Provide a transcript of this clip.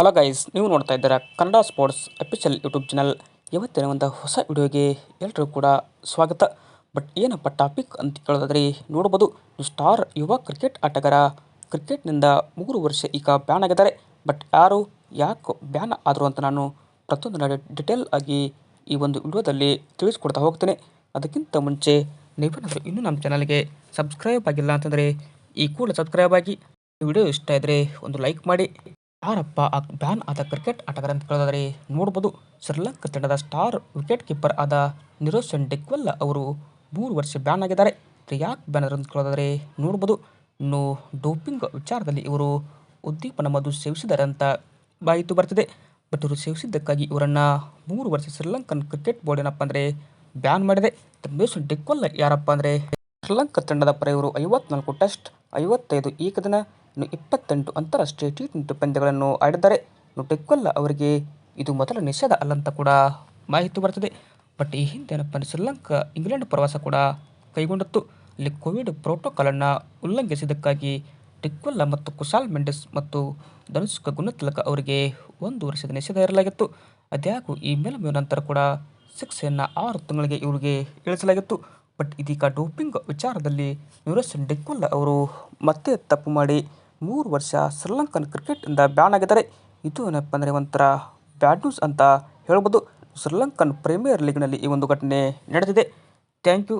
Hello guys ನೀವು ನೋಡ್ತಾ ಇದ್ದೀರಾ Kannada sports official YouTube channel ಇವತ್ತಿನ ಒಂದು ಹೊಸ ವಿಡಿಯೋಗೆ ಎಲ್ಲರೂ ಕೂಡ ಸ್ವಾಗತ. ಬಟ್ ಏನಪ್ಪ ಟಾಪಿಕ್ ಅಂತ ಕೇಳೋದಾದ್ರೆ ನೋಡ್ಬೋದು ಸ್ಟಾರ್ ಯುವ ಕ್ರಿಕೆಟ್ ಆಟಗಾರ. ಕ್ರಿಕೆಟ್ನಿಂದ ಮೂರು ವರ್ಷ ಈಗ ಬ್ಯಾನ್ ಆಗಿದ್ದಾರೆ. ಬಟ್ ಯಾರು, ಯಾಕೆ ಬ್ಯಾನ್ ಆದರು ಅಂತ ನಾನು ಪ್ರತಿಯೊಂದು ಡಿಟೇಲ್ ಆಗಿ ಈ ಒಂದು ವಿಡಿಯೋದಲ್ಲಿ ತಿಳಿಸ್ಕೊಡ್ತಾ ಹೋಗ್ತೇನೆ. ಅದಕ್ಕಿಂತ ಮುಂಚೆ ನೀವೇನಾದರೂ ಇನ್ನೂ ನಮ್ಮ ಚಾನಲ್ಗೆ ಸಬ್ಸ್ಕ್ರೈಬ್ ಆಗಿಲ್ಲ ಅಂತಂದರೆ ಈ ಕೂಡಲೇ ಸಬ್ಸ್ಕ್ರೈಬ್ ಆಗಿ. ವಿಡಿಯೋ ಇಷ್ಟ ಇದ್ದರೆ ಒಂದು ಲೈಕ್ ಮಾಡಿ. ಯಾರಪ್ಪ ಆ ಬ್ಯಾನ್ ಆದ ಕ್ರಿಕೆಟ್ ಆಟಗಾರ ಅಂತ ಕೇಳೋದಾದ್ರೆ ನೋಡ್ಬೋದು. ಶ್ರೀಲಂಕಾ ತಂಡದ ಸ್ಟಾರ್ ವಿಕೆಟ್ ಕೀಪರ್ ಆದ ನಿರೋಶನ್ ಡೆಕ್ವಲ್ಲ ಅವರು ಮೂರು ವರ್ಷ ಬ್ಯಾನ್ ಆಗಿದ್ದಾರೆ. ಯಾಕೆ ಬ್ಯಾನ್ ಅಂತ ಕೇಳೋದಾದರೆ ನೋಡ್ಬೋದು. ಇನ್ನು ಡೋಪಿಂಗ್ ವಿಚಾರದಲ್ಲಿ ಇವರು ಉದ್ದೀಪನ ಮದು ಸೇವಿಸಿದ್ದಾರೆ ಅಂತ ಬಾಯಿತು ಬರ್ತಿದೆ ಬಟ್ ಇವರು ಸೇವಿಸಿದ್ದಕ್ಕಾಗಿ ಇವರನ್ನು ಮೂರು ವರ್ಷ ಶ್ರೀಲಂಕನ್ ಕ್ರಿಕೆಟ್ ಬೋರ್ಡ್ ಏನಪ್ಪ ಅಂದರೆ ಬ್ಯಾನ್ ಮಾಡಿದೆ. ನಿರೋಶನ್ ಡಿಕ್ವೆಲ್ಲ ಯಾರಪ್ಪ ಅಂದರೆ ಶ್ರೀಲಂಕಾ ತಂಡದ ಪರ ಇವರು ಐವತ್ನಾಲ್ಕು ಟೆಸ್ಟ್, ಐವತ್ತೈದು ಏಕದಿನ ಇನ್ನು ಇಪ್ಪತ್ತೆಂಟು ಅಂತಾರಾಷ್ಟ್ರೀಯ ಟಿ ಟ್ವೆಂಟಿ ಪಂದ್ಯಗಳನ್ನು ಆಡಿದ್ದಾರೆ. ಇನ್ನು ಟೆಕ್ವೆಲ್ಲ ಅವರಿಗೆ ಇದು ಮೊದಲ ನಿಷೇಧ ಅಲ್ಲಂತ ಕೂಡ ಮಾಹಿತಿ ಬರ್ತದೆ ಬಟ್ ಈ ಹಿಂದೆ ಏನಪ್ಪ ಶ್ರೀಲಂಕಾ, ಇಂಗ್ಲೆಂಡ್ ಪ್ರವಾಸ ಕೂಡ ಕೈಗೊಂಡಿತ್ತು. ಅಲ್ಲಿ ಕೋವಿಡ್ ಪ್ರೋಟೋಕಾಲನ್ನು ಉಲ್ಲಂಘಿಸಿದ್ದಕ್ಕಾಗಿ ಟಿಕ್ವೆಲ್ಲ ಮತ್ತು ಕುಶಾಲ್ ಮೆಂಡಿಸ್ ಮತ್ತು ಧನುಷ್ಕ ಗುಣತಿಲಕ ಅವರಿಗೆ ಒಂದು ವರ್ಷದ ನಿಷೇಧ ಇರಲಾಗಿತ್ತು ಅದ್ಯಾಗೂ ಈ ಮೇಲ್ಮೆಯ ನಂತರ ಕೂಡ ಶಿಕ್ಷೆಯನ್ನು ಆರು ತಿಂಗಳಿಗೆ ಇವರಿಗೆ ಇಳಿಸಲಾಗಿತ್ತು. ಬಟ್ ಇದೀಗ ಡೋಪಿಂಗ್ ವಿಚಾರದಲ್ಲಿ ನ್ಯೂರಸನ್ ಡೆಕ್ವೆಲ್ ಅವರು ಮತ್ತೆ ತಪ್ಪು ಮಾಡಿ ಮೂರು ವರ್ಷ ಶ್ರೀಲಂಕನ್ ಕ್ರಿಕೆಟಿಂದ ಬ್ಯಾನ್ ಆಗಿದ್ದಾರೆ. ಇದು ಏನಪ್ಪ ಅಂದರೆ ಒಂಥರ ಬ್ಯಾಡ್ ನ್ಯೂಸ್ ಅಂತ ಹೇಳ್ಬೋದು. ಶ್ರೀಲಂಕನ್ ಪ್ರೀಮಿಯರ್ ಲೀಗ್ನಲ್ಲಿ ಈ ಒಂದು ಘಟನೆ ನಡೆದಿದೆ. Thank you.